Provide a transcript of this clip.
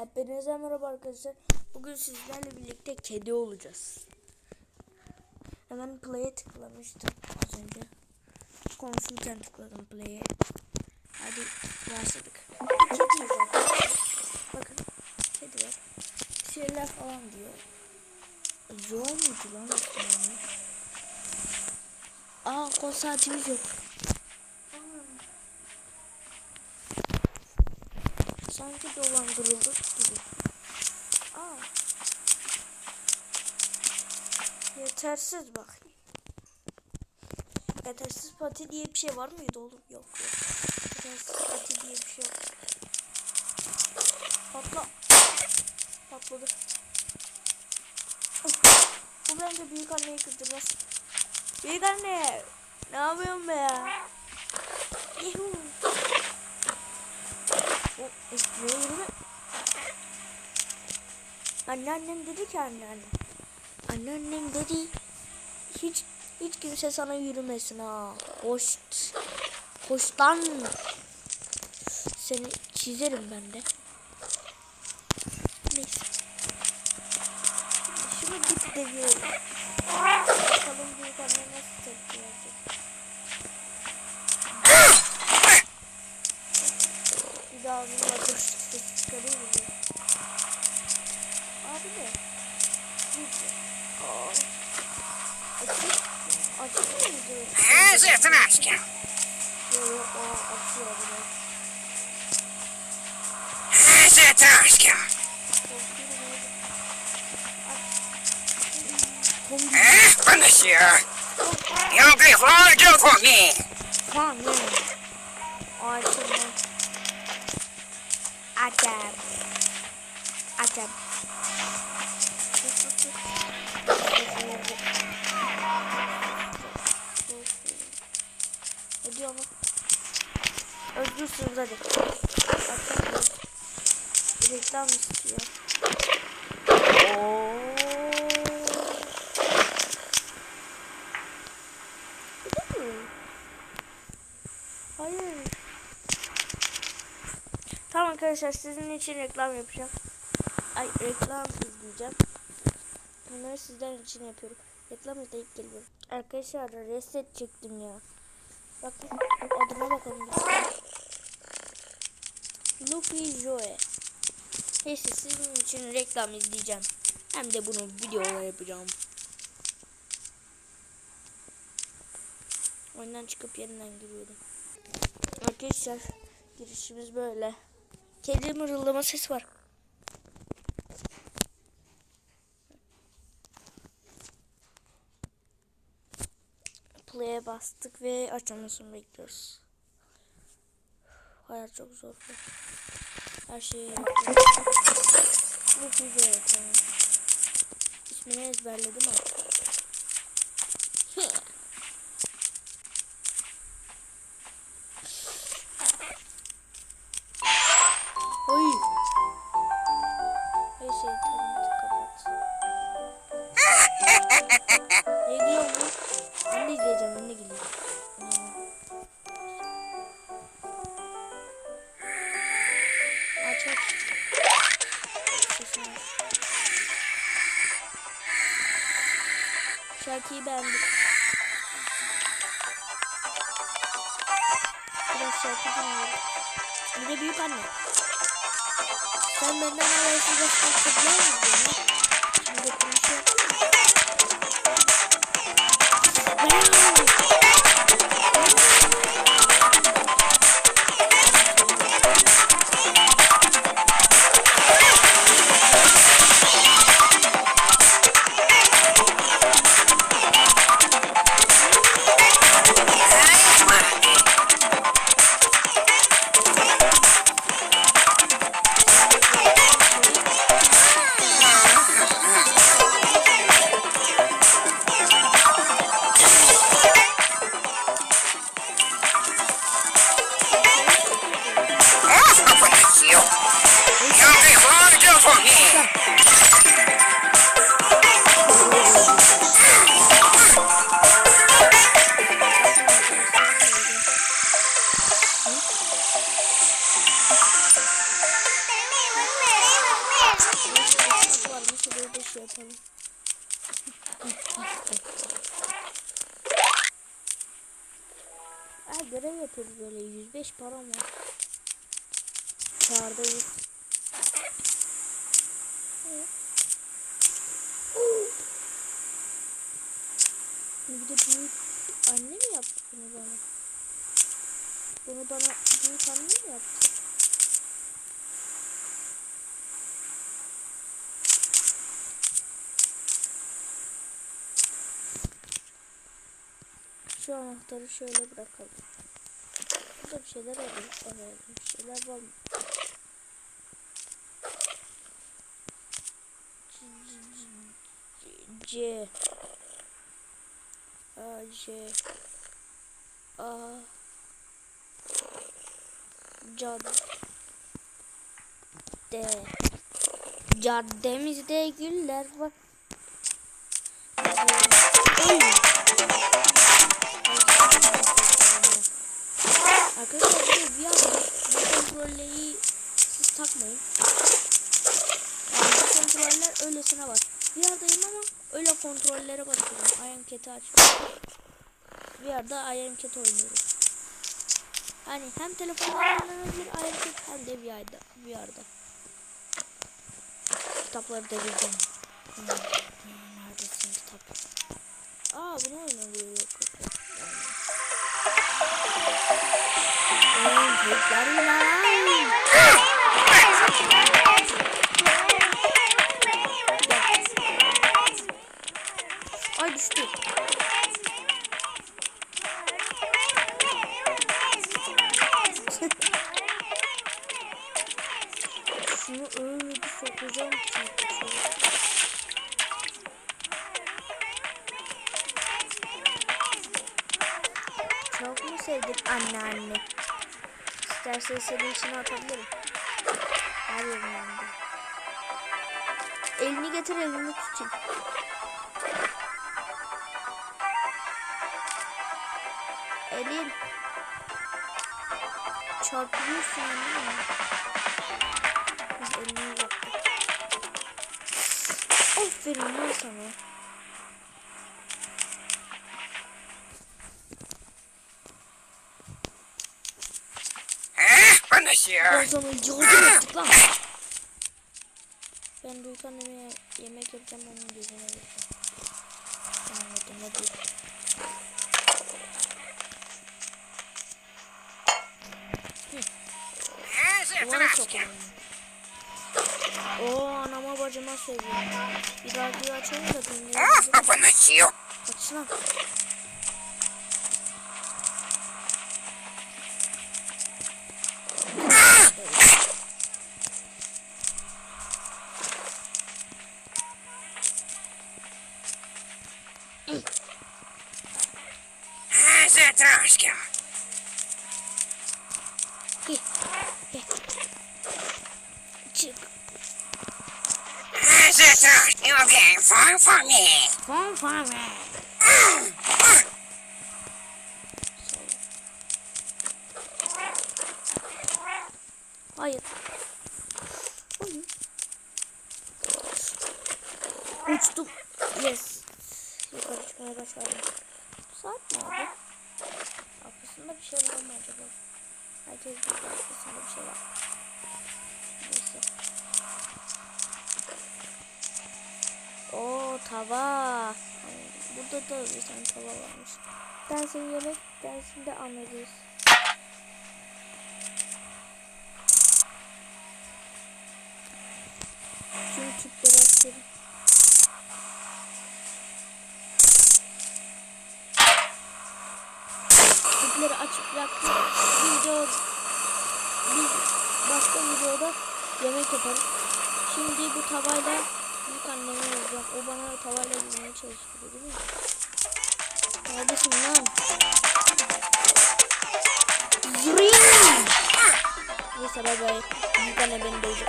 Hepinize merhaba arkadaşlar. Bugün sizlerle birlikte kedi olacağız. Hemen play'e tıklamıştım az önce. Konuşurken tıkladım play'e. Hadi başladık. Arkadaşlar. Bakın kedi var. Bir şeyler falan diyor. Zor muydu lan ismi? Aa kol saatimiz yok. Sanki dolandırıldık gibi. Aa. Yetersiz bak. Yetersiz pati diye bir şey var mıydı oğlum? Yok yok. Yetersiz pati diye bir şey yok. Patla. Patladı. Bu bence büyük anneyi kızdırmaz. Büyük anne. Ne yapıyorsun be ya? Yuhuu. O eskiye yürüme. Anneannem dedi ki anneannem. Anneannem dedi. Hiç hiç kimse sana yürümesin ha. Hoş. Hoştan. Seni çizerim ben de. Neyse. Şunu git deviyorum. Bakalım büyük anne nasıl tepki verecek. Bir daha bakır ses çıkarıyor mu? diye. Abi de. Aa. There's just an obstacle. There's just an obstacle. Eh, 真的是，你要给好好照顾你。矿呢？我怎么？阿仔。Özgürsünüz hadi. Açalım. Reklam istiyor. Oo. Hayır. Tamam arkadaşlar sizin için reklam yapacağım. Ay reklam izleyeceğim. Bunları sizler için yapıyorum. Reklam izleyip geliyorum. Arkadaşlar reset çektim ya. Bakın adına bakalım. Lucky Joe. Neyse sizin için reklam izleyeceğim. Hem de bunu videolar yapacağım. Oyundan çıkıp yeniden giriyordum. Arkadaşlar girişimiz böyle. Kedi mırıldama sesi var. Play'e bastık ve açılmasını bekliyoruz. Hayat çok zor. Her şeyi Bu tamam. İsmini ezberledim ama. Şarkı dinleyelim. Bir de büyük anne. Sen benden habersiz başka kızlar mı diyorsun? Şimdi konuşuyor. Ох, Ha görev yapıyoruz böyle 105 para mı? Çağırdayız. Bir de büyük anne mi yaptı bunu bana? Bunu bana büyük anne mi yaptı? Şu anahtarı şöyle bırakalım. Burada bir şeyler oluyor. Evet, bir şeyler var mı? C A C A Cadde Caddemizde güller var. Kontrolleri siz takmayın. Yani bu kontroller öylesine var. Yerdeyim ama öyle kontrollere basıyorum. I am cat'i açıyorum. Bir yerde I am cat oynuyorum. Hani hem telefonda oynanabilir I am cat hem de. Bir yerde. Kitapları devireceğim. Hmm, Neredesin kitap? Aa bunu oynanıyor yok yok. çocuklar lan. Ay düştü. Şunu öyle bir sokacağım ki. Çok mu sevdin anneanne? İstersen senin içine atabilirim. Her yerim yandı. Elini getir elini tutayım. Elin. Çarpıyorsun değil mi? Biz elini yaptık. Aferin lan sana. Eh, konuşuyor. Ben sana yardım ettik lan. Ben Duygu anneme yemek yapacağım onun gözüne. Anladım hadi. Duvara sokuyorum. Oo anama bacıma söylüyorum. Bir radyo açalım da dinleyelim. Ah, konuşuyor. Zıtraşka. Gel. Gel. Çık. Eh, Zıtraşka. You're being far from me. Fon fon ver. Hayır. Hayır. Uçtum. Yes. Yukarı çıkmaya başladım. Saat ne Arkasında bir şey var mı acaba? Herkes bir arkasında bir şey var. Neyse. Oo tava. Burada da bir tane tava varmış. Dersin yemek dersinde anlarız. Tüm tüpleri açıyorum. Tüpleri açıp bıraktım. Video bir başka videoda yemek yaparız. Şimdi bu tavayla büyük anneme yazacağım. O bana tavayla yemeye çalıştırıyor değil mi? Neredesin lan? Zring! Neyse bay bay. Büyük anne beni dövecek.